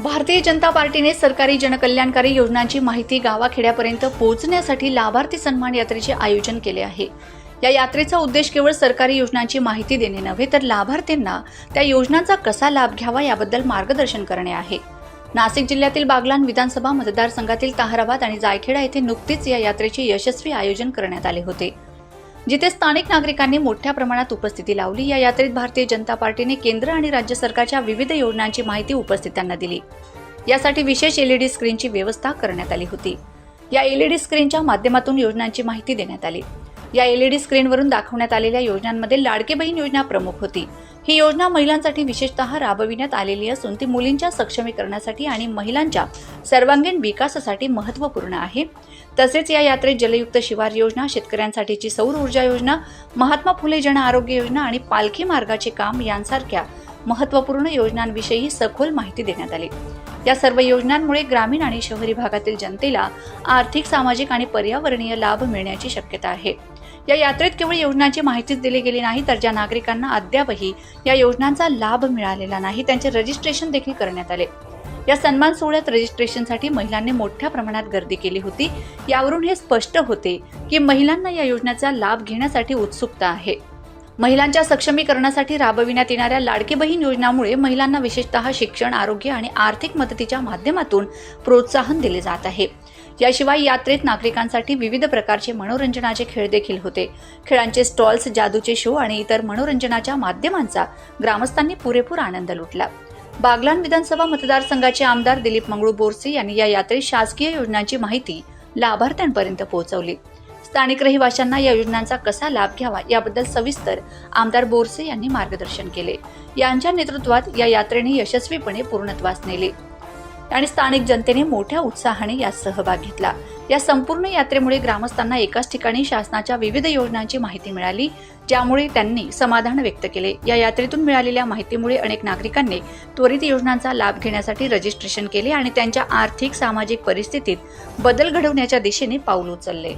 भारतीय जनता पार्टीने सरकारी जनकल्याणकारी योजनांची माहिती गावाखेड्यापर्यंत पोहोचण्यासाठी लाभार्थी सन्मान यात्रेचे आयोजन केले आहे. या यात्रेचा उद्देश केवळ सरकारी योजनांची माहिती देणे नव्हे तर लाभार्थ्यांना त्या योजनांचा कसा लाभ घ्यावा याबद्दल मार्गदर्शन करणे आहे. नाशिक जिल्ह्यातील बागलान विधानसभा मतदारसंघातील ताहराबाद आणि जायखेडा येथे नुकतीच या यात्रेचे यशस्वी आयोजन करण्यात आले होते. जिथे स्थानिक नागरिकांनी मोठ्या प्रमाणात उपस्थिती लावली या यात्रेत भारतीय जनता पार्टीने केंद्र आणि राज्य सरकारच्या विविध योजनांची माहिती उपस्थितांना दिली. यासाठी विशेष एलईडी स्क्रीनची व्यवस्था करण्यात आली होती. या एलईडी स्क्रीनच्या माध्यमातून योजनांची माहिती देण्यात आली. या एलईडी स्क्रीनवरून दाखवण्यात आलेल्या योजनांमध्ये लाडके बहीण योजना प्रमुख होती. ही योजना महिलांसाठी विशेषतः राबविण्यात आलेली असून ती मुलींच्या सक्षमीकरणासाठी आणि महिलांच्या सर्वांगीण विकासासाठी महत्त्वपूर्ण आहे. तसेच या यात्रेत जलयुक्त शिवार योजना शेतकऱ्यांसाठीची सौर ऊर्जा योजना महात्मा फुले जन आरोग्य योजना आणि पालखी मार्गाचे काम यांसारख्या महत्त्वपूर्ण योजनांविषयी सखोल माहिती देण्यात आली. या सर्व योजनांमुळे ग्रामीण आणि शहरी भागातील जनतेला आर्थिक सामाजिक आणि पर्यावरणीय लाभ मिळण्याची शक्यता आहे. या यात्रेत केवळ योजनांची माहितीच दिली गेली नाही तर ज्या नागरिकांना अद्यापही या योजनांचा लाभ मिळालेला नाही त्यांचे रजिस्ट्रेशन देखील करण्यात आले. या सन्मान सोहळ्यात रजिस्ट्रेशनसाठी महिलांनी मोठ्या प्रमाणात गर्दी केली होती. यावरून हे स्पष्ट होते की महिलांना या योजनेचा लाभ घेण्यासाठी उत्सुकता आहे. महिलांच्या सक्षमीकरणासाठी राबविण्यात येणाऱ्या लाडकी बहीण योजनामुळे महिलांना विशेषतः शिक्षण आरोग्य आणि आर्थिक मदतीच्या माध्यमातून प्रोत्साहन दिले जात आहे. याशिवाय यात्रेत नागरिकांसाठी विविध प्रकारचे मनोरंजनाचे खेळ देखील होते. खेळांचे स्टॉल्स जादूचे शो आणि इतर मनोरंजनाच्या माध्यमांचा ग्रामस्थांनी पुरेपूर आनंद लुटला. बागलान विधानसभा मतदारसंघाचे आमदार दिलीप मंगळू बोरसे यांनी या यात्रेत शासकीय योजनांची माहिती लाभार्थ्यांपर्यंत पोहोचवली. स्थानिक रहिवाशांना या योजनांचा कसा लाभ घ्यावा याबद्दल सविस्तर आमदार बोरसे यांनी मार्गदर्शन केले. यांच्या नेतृत्वात या यात्रेने यशस्वीपणे पूर्णत्वास नेले. आणि स्थानिक जनतेने मोठ्या उत्साहाने यात सहभाग घेतला. या संपूर्ण यात्रेमुळे ग्रामस्थांना एकाच ठिकाणी शासनाच्या विविध योजनांची माहिती मिळाली ज्यामुळे त्यांनी समाधान व्यक्त केले. या यात्रेतून मिळालेल्या माहितीमुळे अनेक नागरिकांनी त्वरित योजनांचा लाभ घेण्यासाठी रजिस्ट्रेशन केले आणि त्यांच्या आर्थिक सामाजिक परिस्थितीत बदल घडवण्याच्या दिशेने पाऊल उचलले.